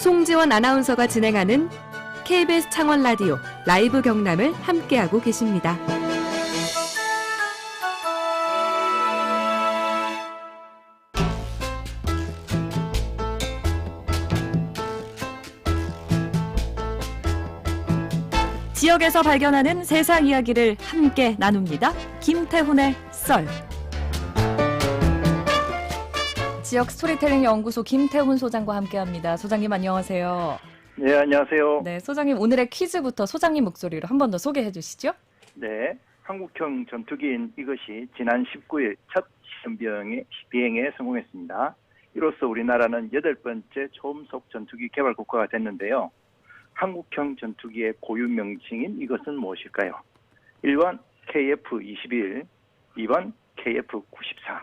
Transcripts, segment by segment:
송지원 아나운서가 진행하는 KBS 창원 라디오 라이브 경남을 함께하고 계십니다. 지역에서 발견하는 세상 이야기를 함께 나눕니다. 김태훈의 썰. 지역 스토리텔링 연구소 김태훈 소장과 함께합니다. 소장님 안녕하세요. 네, 안녕하세요. 네, 네, 소장님 오늘의 퀴즈부터 소장님 목소리로 한 번 더 소개해 주시죠. 네, 한국형 전투기인 이것이 지난 19일 첫 시험 비행에, 비행에 성공했습니다. 이로써 우리나라는 여덟 번째 초음속 전투기 개발 국가가 됐는데요. 한국형 전투기의 고유 명칭인 이것은 무엇일까요? 1번 KF-21, 2번 KF-94,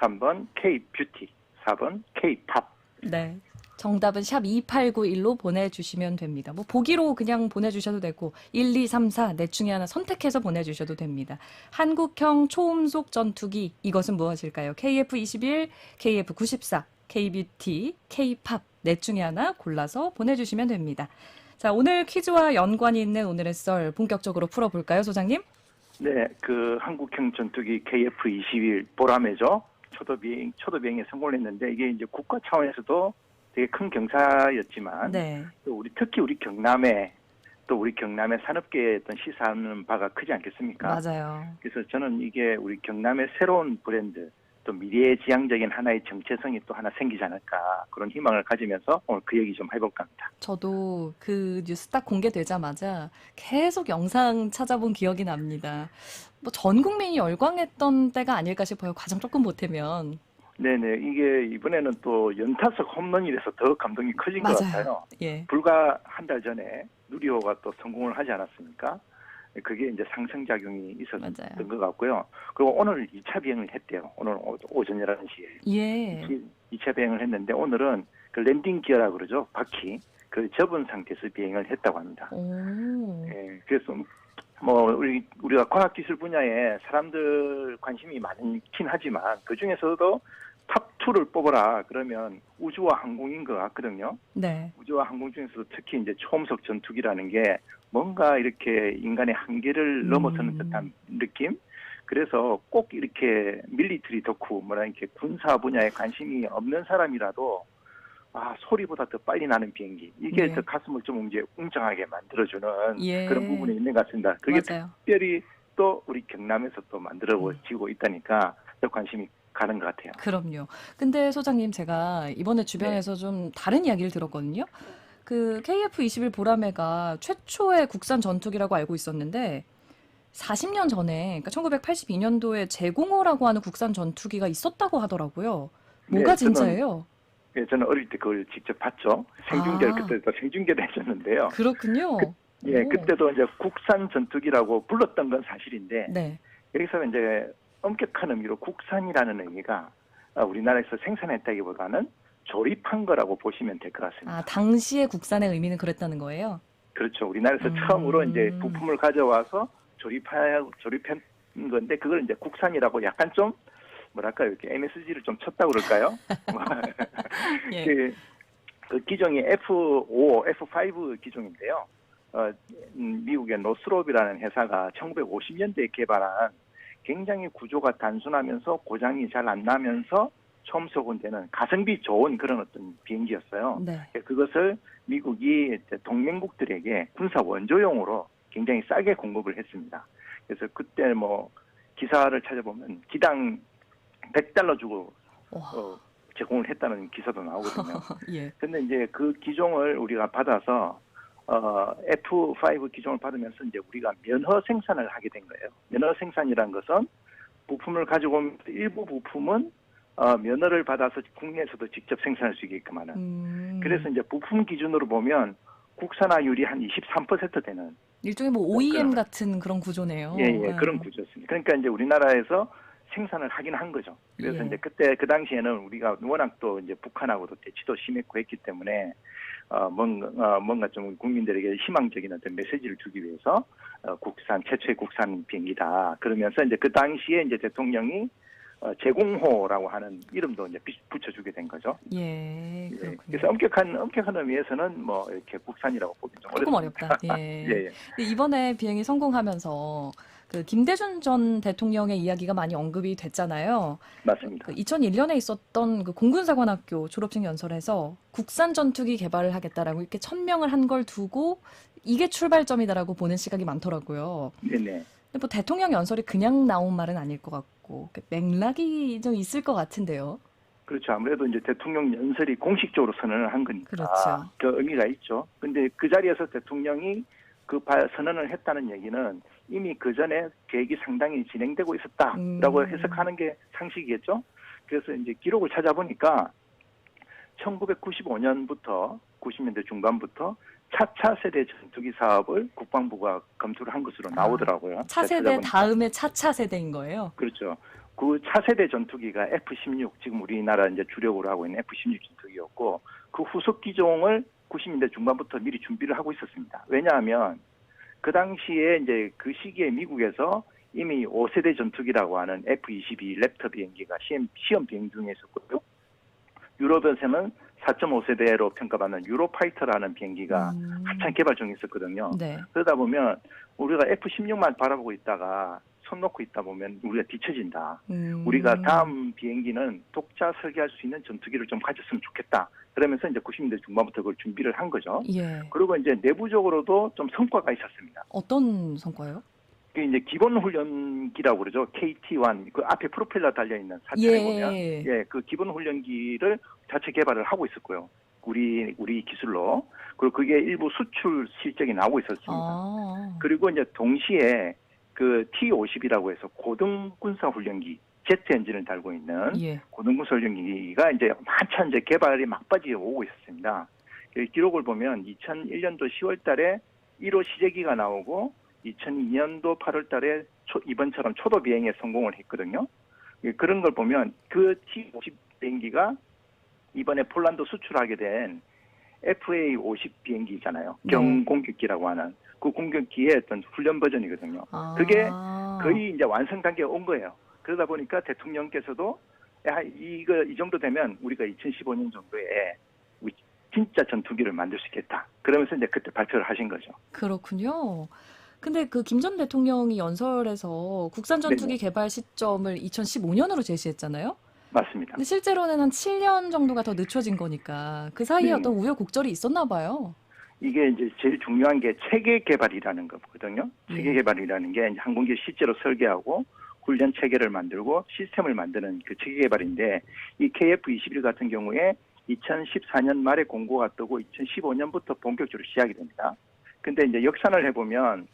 3번 K-뷰티, 4번 K-팝. 네. 정답은 샵 2891로 보내주시면 됩니다. 뭐 보기로 그냥 보내주셔도 되고 1, 2, 3, 4 넷 중에 하나 선택해서 보내주셔도 됩니다. 한국형 초음속 전투기 이것은 무엇일까요? KF-21, KF-94, K-뷰티, K-팝 넷 중에 하나 골라서 보내주시면 됩니다. 자 오늘 퀴즈와 연관이 있는 오늘의 썰 본격적으로 풀어볼까요, 소장님? 네, 그 한국형 전투기 KF-21 보라매죠. 초도 비행, 초도 비행에 성공을 했는데 이게 이제 국가 차원에서도 되게 큰 경사였지만 네. 또 우리 특히 우리 경남에 또 우리 경남의 산업계에 어떤 시사하는 바가 크지 않겠습니까? 맞아요. 그래서 저는 이게 우리 경남의 새로운 브랜드 또 미래지향적인 하나의 정체성이 또 하나 생기지 않을까 그런 희망을 가지면서 오늘 그 얘기 좀 해볼까 합니다. 저도 그 뉴스 딱 공개되자마자 계속 영상 찾아본 기억이 납니다. 뭐 전 국민이 열광했던 때가 아닐까 싶어요. 과정 조금 보태면. 네네 이게 이번에는 또 연타석 홈런이라서 더 감동이 커진 것 맞아요. 같아요. 예. 불과 한 달 전에 누리호가 또 성공을 하지 않았습니까? 그게 이제 상승작용이 있었던 맞아요. 것 같고요. 그리고 오늘 2차 비행을 했대요. 오늘 오- 오전 11시에. 예. 2차 비행을 했는데 오늘은 그 랜딩 기어라 그러죠. 바퀴. 그 접은 상태에서 비행을 했다고 합니다. 오. 예, 그래서 뭐 우리 우리가 과학 기술 분야에 사람들 관심이 많긴 하지만 그 중에서도 탑 2를 뽑아라 그러면 우주와 항공인 것 같거든요. 네. 우주와 항공 중에서도 특히 이제 초음속 전투기라는 게 뭔가 이렇게 인간의 한계를 음. 넘어서는 듯한 느낌. 그래서 꼭 이렇게 밀리터리 덕후 뭐라 이렇게 군사 분야에 관심이 없는 사람이라도 아 소리보다 더 빨리 나는 비행기 이게 네. 더 가슴을 좀 이제 웅장하게 만들어주는 예. 그런 부분이 있는 것 같습니다. 그게 맞아요. 특별히 또 우리 경남에서 또 만들어지고 있다니까 더 관심이 가는 것 같아요. 그럼요. 근데 소장님 제가 이번에 주변에서 좀 다른 이야기를 들었거든요. 그 KF-21 보라매가 최초의 국산 전투기라고 알고 있었는데 40년 전에 그러니까 1982년도에 제공호라고 하는 국산 전투기가 있었다고 하더라고요. 뭐가 네, 진짜예요? 예, 저는 어릴 때 그걸 직접 봤죠. 생중계를 아. 그때도 생중계를 했었는데요. 그렇군요. 예, 오. 그때도 이제 국산 전투기라고 불렀던 건 사실인데 네. 여기서 이제 엄격한 의미로 국산이라는 의미가 어, 우리나라에서 생산했다기보다는 조립한 거라고 보시면 될 것 같습니다. 아, 당시의 국산의 의미는 그랬다는 거예요? 그렇죠. 우리나라에서 음. 처음으로 이제 부품을 가져와서 조립하 조립한 건데 그걸 이제 국산이라고 약간 좀 뭐랄까 이렇게 MSG를 좀 쳤다 그럴까요? 예. 그, 그 기종이 F5, F5 기종인데요. 어, 음, 미국의 노스롭이라는 회사가 1950년대에 개발한 굉장히 구조가 단순하면서 고장이 잘 안 나면서 초음속은 되는 가성비 좋은 그런 어떤 비행기였어요. 네. 그것을 미국이 동맹국들에게 군사 원조용으로 굉장히 싸게 공급을 했습니다. 그래서 그때 뭐 기사를 찾아보면 기당 100달러 주고 와. 어, 제공을 했다는 기사도 나오거든요. 예. 근데 이제 그 기종을 우리가 받아서 어, F5 기종을 받으면서 이제 우리가 면허 생산을 하게 된 거예요. 면허 생산이란 것은 부품을 가지고 오면서 일부 부품은 어, 면허를 받아서 국내에서도 직접 생산할 수 있게끔 하는. 음. 그래서 이제 부품 기준으로 보면 국산화율이 한 23% 되는 일종의 뭐 OEM 그런- 같은 그런 구조네요. 예, 예, 네. 그런 구조였습니다. 그러니까 이제 우리나라에서 생산을 하긴 한 거죠. 그래서 예. 이제 그때 그 당시에는 우리가 워낙 또 이제 북한하고도 대치도 심했고 했기 때문에 어 뭔가 어, 뭔가 좀 국민들에게 희망적인 어떤 메시지를 주기 위해서 어, 국산 최초의 국산 비행기다. 그러면서 이제 그 당시에 이제 대통령이 어, 제공호라고 하는 이름도 이제 비- 붙여주게 된 거죠. 예, 예. 그래서 엄격한 엄격한 의미에서는 뭐 이렇게 국산이라고 보기 좀 조금 어렵습니다. 어렵다. 예. 예, 예. 이번에 비행이 성공하면서 그 김대중 전 대통령의 이야기가 많이 언급이 됐잖아요. 맞습니다. 그 2001년에 있었던 그 공군사관학교 졸업식 연설에서 국산 전투기 개발을 하겠다라고 이렇게 천명을 한 걸 두고 이게 출발점이다라고 보는 시각이 많더라고요. 네네. 근데 뭐 대통령 연설이 그냥 나온 말은 아닐 것 같고 그 맥락이 좀 있을 것 같은데요. 그렇죠. 아무래도 이제 대통령 연설이 공식적으로 선언을 한 거니까 그렇죠. 그 의미가 있죠. 근데 그 자리에서 대통령이 그 바- 선언을 했다는 얘기는 이미 그 전에 계획이 상당히 진행되고 있었다라고 음. 해석하는 게 상식이겠죠. 그래서 이제 기록을 찾아보니까 1995년부터 90년대 중반부터 차차 세대 전투기 사업을 국방부가 검토를 한 것으로 아, 나오더라고요. 제가 차세대. 다음에 차차 세대인 거예요. 그렇죠. 그 차세대 전투기가 F-16 지금 우리나라 이제 주력으로 하고 있는 F-16 전투기였고 그 후속 기종을 90년대 중반부터 미리 준비를 하고 있었습니다. 왜냐하면 그 당시에 이제 그 시기에 미국에서 이미 5세대 전투기라고 하는 F-22 랩터 비행기가 시험, 시험 비행 중에 있었고요. 유럽에서는 4.5세대로 평가받는 유로파이터라는 비행기가 음. 한참 개발 중에 있었거든요. 네. 그러다 보면 우리가 F-16만 바라보고 있다가 손 놓고 있다 보면 우리가 뒤처진다. 음. 우리가 다음 비행기는 독자 설계할 수 있는 전투기를 좀 가졌으면 좋겠다. 그러면서 이제 90년대 중반부터 그걸 준비를 한 거죠. 예. 그리고 이제 내부적으로도 좀 성과가 있었습니다. 어떤 성과요? 그게 이제 기본 훈련기라고 그러죠. KT-1 그 앞에 프로펠러 달려 있는 보면 예. 예, 그 기본 훈련기를 자체 개발을 하고 있었고요. 우리 우리 기술로 그리고 그게 일부 수출 실적이 나오고 있었습니다. 아. 그리고 이제 동시에 그 T-50이라고 해서 고등 군사 훈련기 제트 엔진을 달고 있는 예. 고등 군사 훈련기가 이제 한참 이제 개발이 막바지에 오고 있었습니다. 그 기록을 보면 2001년도 10월 달에 1호 시제기가 나오고 2002년도 8월 달에 이번처럼 초도 비행에 성공을 했거든요. 예, 그런 걸 보면 그 T-50 비행기가 이번에 폴란드 수출하게 된 FA-50 비행기잖아요. 네. 경공격기라고 하는 그 공격기의 어떤 훈련 버전이거든요. 아. 그게 거의 이제 완성 단계에 온 거예요. 그러다 보니까 대통령께서도 야, 이거 이 정도 되면 우리가 2015년 정도에 진짜 전투기를 만들 수 있겠다. 그러면서 이제 그때 발표를 하신 거죠. 그렇군요. 근데 그 김 전 대통령이 연설에서 국산 전투기 네네. 개발 시점을 2015년으로 제시했잖아요. 맞습니다. 근데 실제로는 한 7년 정도가 더 늦춰진 거니까 그 사이에 네네. 어떤 우여곡절이 있었나 봐요. 이게 이제 제일 중요한 게 체계 개발이라는 거거든요. 체계 예. 개발이라는 게 항공기 실제로 설계하고 훈련 체계를 만들고 시스템을 만드는 그 체계 개발인데 이 KF-21 같은 경우에 2014년 말에 공고가 뜨고 2015년부터 본격적으로 시작이 됩니다. 근데 이제 역산을 해보면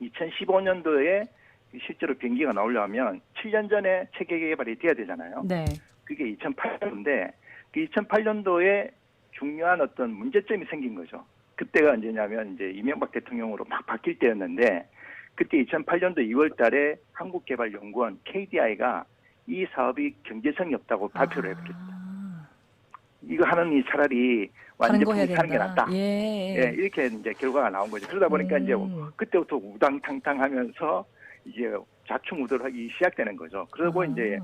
2015년도에 실제로 비행기가 나오려면 7년 전에 체계 개발이 돼야 되잖아요. 네. 그게 2008년도인데 그 2008년도에 중요한 어떤 문제점이 생긴 거죠. 그때가 언제냐면 이제 이명박 대통령으로 막 바뀔 때였는데 그때 2008년도 2월 달에 한국개발연구원 KDI가 이 사업이 경제성이 없다고 발표를. 아, 이거 하느니 차라리 다른 거 해야 완제품이 사는 게. 낫다. 예. 예, 이렇게 이제 결과가 나온 거죠. 그러다 보니까 이제 음. 그때부터 우당탕탕 하면서 이제 좌충우돌하기 시작되는 거죠. 그리고 아, 이제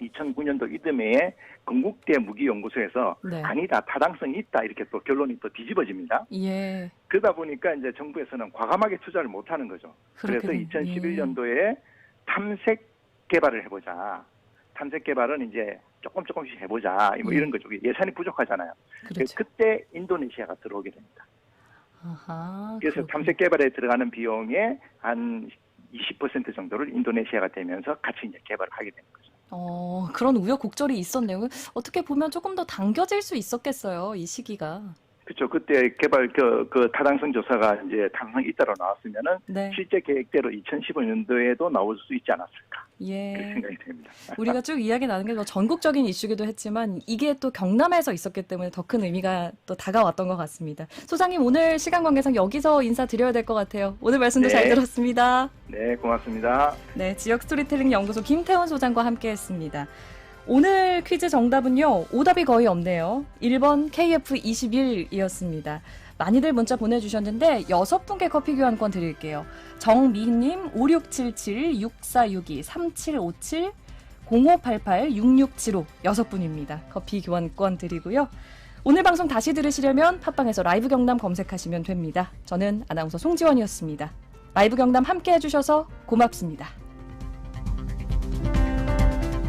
2009년도 이듬해에 건국대 무기연구소에서 네. 아니다 타당성이 있다 이렇게 또 결론이 또 뒤집어집니다. 예. 그러다 보니까 이제 정부에서는 과감하게 투자를 못 하는 거죠. 그래서 그렇게 된- 2011년도에 탐색 개발을 해보자. 탐색 개발은 이제 조금 조금씩 해보자. 뭐 예. 이런 거죠. 예산이 부족하잖아요. 예. 그렇죠. 그때 인도네시아가 들어오게 됩니다. 아하. 그래서 그렇군요. 탐색 개발에 들어가는 비용의 한 20% 정도를 인도네시아가 되면서 같이 이제 개발을 하게 되는 거죠. 어, 그런 우여곡절이 있었네요. 어떻게 보면 조금 더 당겨질 수 있었겠어요, 이 시기가. 그렇죠. 그때 개발 그, 그 타당성 조사가 이제 타당성이 있다로 나왔으면은 네. 실제 계획대로 2015년도에도 나올 수 있지 않았을까 예. 생각이 됩니다. 우리가 쭉 이야기 나눈 게 뭐 전국적인 이슈기도 했지만 이게 또 경남에서 있었기 때문에 더 큰 의미가 또 다가왔던 것 같습니다. 소장님 오늘 시간 관계상 여기서 인사드려야 될 것 같아요. 오늘 말씀도 네. 잘 들었습니다. 네, 고맙습니다. 네, 지역 스토리텔링 연구소 김태원 소장과 함께 했습니다. 오늘 퀴즈 정답은요, 오답이 거의 없네요. 1번 KF21이었습니다. 많이들 문자 보내주셨는데 여섯 분께 커피 교환권 드릴게요. 정미희님, 5677, 6462, 3757, 0588-6675 여섯 분입니다. 커피 교환권 드리고요. 오늘 방송 다시 들으시려면 팟빵에서 라이브 경남 검색하시면 됩니다. 저는 아나운서 송지원이었습니다. 라이브 경남 함께 해주셔서 고맙습니다.